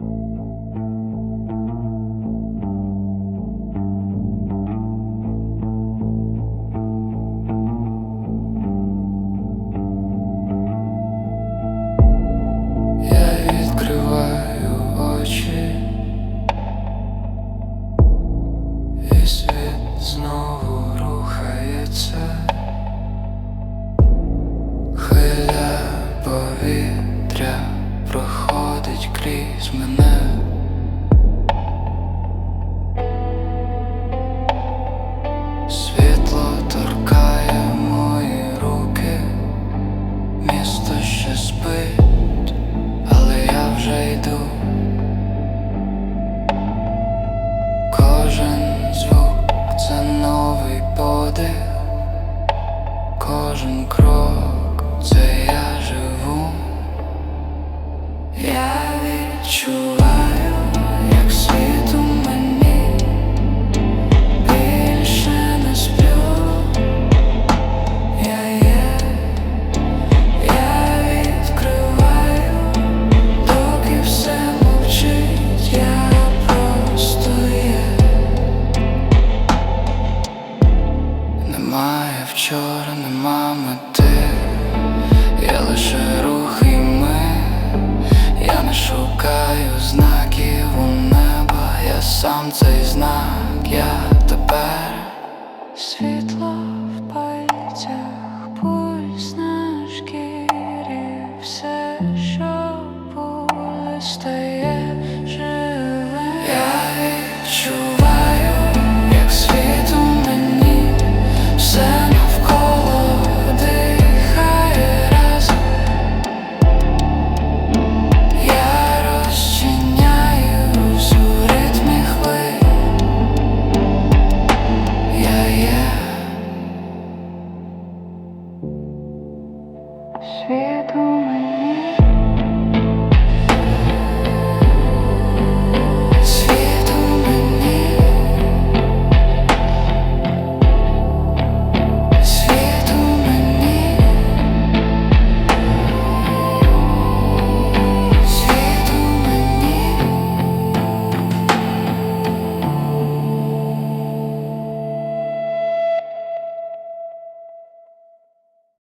Очі, і світ знову проходить крізь мене. Світло торкає мої руки, місто ще спить, але я вже йду. Кожен звук це новий подих, кожен крок це я живу. Я відчуваю, як світ мені більше не сплю. Я є, я відкриваю, доки все мовчить, я просто є. Немає вчора, нема мети, я лише рух сам цей знак, я тепер світло в пальцях, пульс на шкірі все, що було, стає живе. Я відчув свідомий.